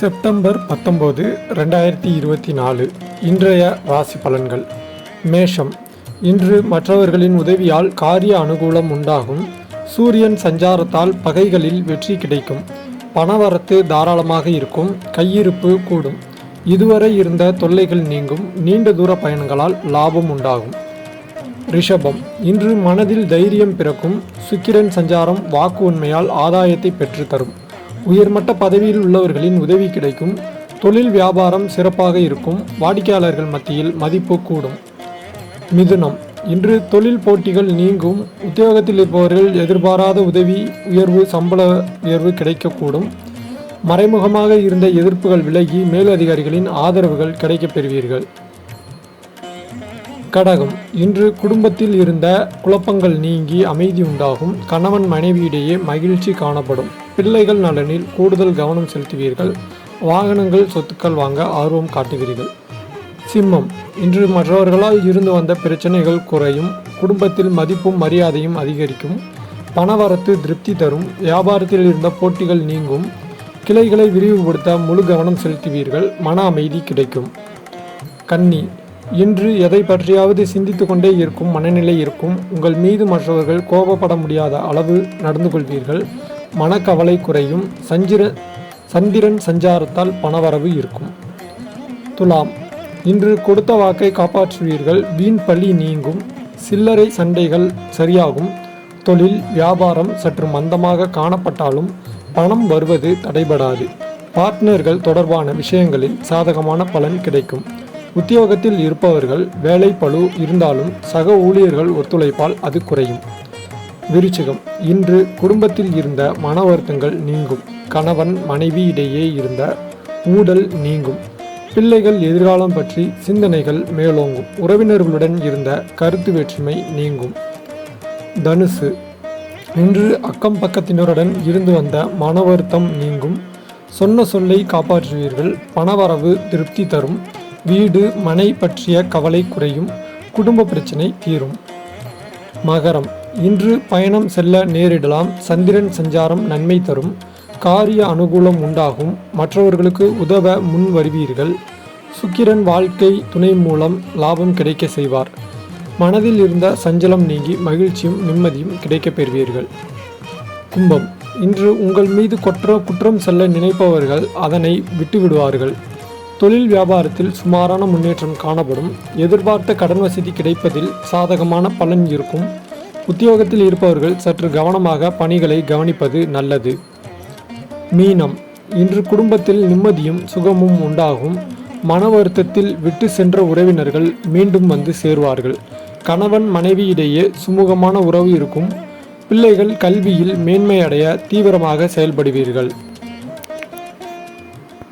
September பத்தொம்போது ரெண்டாயிரத்தி இருபத்தி நாலு இன்றைய ராசி பலன்கள். மேஷம். இன்று மற்றவர்களின் உதவியால் காரிய அனுகூலம் உண்டாகும். சூரியன் சஞ்சாரத்தால் பகைகளில் வெற்றி கிடைக்கும். பணவரத்து தாராளமாக இருக்கும். கையிருப்பு கூடும். இதுவரை இருந்த தொல்லைகள் நீங்கும். நீண்ட தூர பயணங்களால் லாபம் உண்டாகும். ரிஷபம். இன்று மனதில் தைரியம் பிறக்கும். சுக்கிரன் சஞ்சாரம் வாக்கு உண்மையால் ஆதாயத்தை பெற்றுத்தரும். உயர்மட்ட பதவியில் உள்ளவர்களின் உதவி கிடைக்கும். தொழில் வியாபாரம் சிறப்பாக இருக்கும். வாடிக்கையாளர்கள் மத்தியில் மதிப்பு கூடும். மிதுனம். இன்று தொழில் போட்டிகள் நீங்கும். உத்தியோகத்தில் இருப்பவர்கள் எதிர்பாராத உதவி உயர்வு சம்பள உயர்வு கிடைக்கக்கூடும். மறைமுகமாக இருந்த எதிர்ப்புகள் விலகி மேலதிகாரிகளின் ஆதரவுகள் கிடைக்கப் பெறுவீர்கள். கடகம். இன்று குடும்பத்தில் இருந்த குழப்பங்கள் நீங்கி அமைதி உண்டாகும். கணவன் மனைவியிடையே மகிழ்ச்சி காணப்படும். பிள்ளைகள் நலனில் கூடுதல் கவனம் செலுத்துவீர்கள். வாகனங்கள் சொத்துக்கள் வாங்க ஆர்வம் காட்டுவீர்கள் சிம்மம். இன்று மற்றவர்களால் இருந்து வந்த பிரச்சனைகள் குறையும். குடும்பத்தில் மதிப்பும் மரியாதையும் அதிகரிக்கும். பணவரத்து திருப்தி தரும். வியாபாரத்தில் இருந்த போட்டிகள் நீங்கும். கிளைகளை விரிவுபடுத்த முழு கவனம் செலுத்துவீர்கள். மன அமைதி கிடைக்கும். கன்னி. இன்று எதை பற்றியாவது சிந்தித்து கொண்டே இருக்கும் மனநிலை இருக்கும் உங்கள் மீது மற்றவர்கள் கோபப்பட முடியாத அளவு நடந்து கொள்வீர்கள். மனக்கவலை குறையும். சஞ்சிர சந்திரன் சஞ்சாரத்தால் பணவரவு இருக்கும். துலாம் இன்று கொடுத்த வாக்கை காப்பாற்றுவீர்கள். வீண் பழி நீங்கும். சில்லறை சண்டைகள் சரியாகும். தொழில் வியாபாரம் சற்று மந்தமாக காணப்பட்டாலும் பணம் வருவது தடைபடாது. பார்ட்னர்கள் தொடர்பான விஷயங்களில் சாதகமான பலன் கிடைக்கும். உத்தியோகத்தில் இருப்பவர்கள் வேலை பளு இருந்தாலும் சக ஊழியர்கள் ஒத்துழைப்பால் அது குறையும். விருச்சிகம் இன்று குடும்பத்தில் இருந்த மன வருத்தங்கள் நீங்கும். கணவன் மனைவி இடையே இருந்த ஊடல் நீங்கும். பிள்ளைகள் எதிர்காலம் பற்றி சிந்தனைகள் மேலோங்கும். உறவினர்களுடன் இருந்த கருத்து வேற்றுமை நீங்கும். தனுசு இன்று அக்கம் பக்கத்தினருடன் இருந்து வந்த மன வருத்தம் நீங்கும். சொன்ன சொல்லை காப்பாற்றுவீர்கள். பணவரவு திருப்தி தரும். வீடு மனை பற்றிய கவலை குறையும் குடும்ப பிரச்சனை தீரும். மகரம். இன்று பயணம் செல்ல நேரிடலாம் சந்திரன் சஞ்சாரம் நன்மை தரும் காரிய அனுகூலம் உண்டாகும் மற்றவர்களுக்கு உதவ முன் வருவீர்கள். சுக்கிரன் வாழ்க்கை துணை மூலம் லாபம் கிடைக்க செய்வார். மனதில் இருந்த சஞ்சலம் நீங்கி மகிழ்ச்சியும் நிம்மதியும் கிடைக்கப் பெறுவீர்கள். கும்பம். இன்று உங்கள் மீது கொற்ற குற்றம் செல்ல நினைப்பவர்கள் அதனை விட்டுவிடுவார்கள். தொழில் வியாபாரத்தில் சுமாரான முன்னேற்றம் காணப்படும். எதிர்பார்த்த கடன் வசதி கிடைப்பதில் சாதகமான பலன் இருக்கும். உத்தியோகத்தில் இருப்பவர்கள் சற்று கவனமாக பணிகளை கவனிப்பது நல்லது. மீனம். இன்று குடும்பத்தில் நிம்மதியும் சுகமும் உண்டாகும். மன வருத்தத்தில் விட்டு சென்ற உறவினர்கள் மீண்டும் வந்து சேருவார்கள். கணவன் மனைவி இடையே சுமூகமான உறவு இருக்கும். பிள்ளைகள் கல்வியில் மேன்மை அடைய தீவிரமாக செயல்படுவீர்கள்.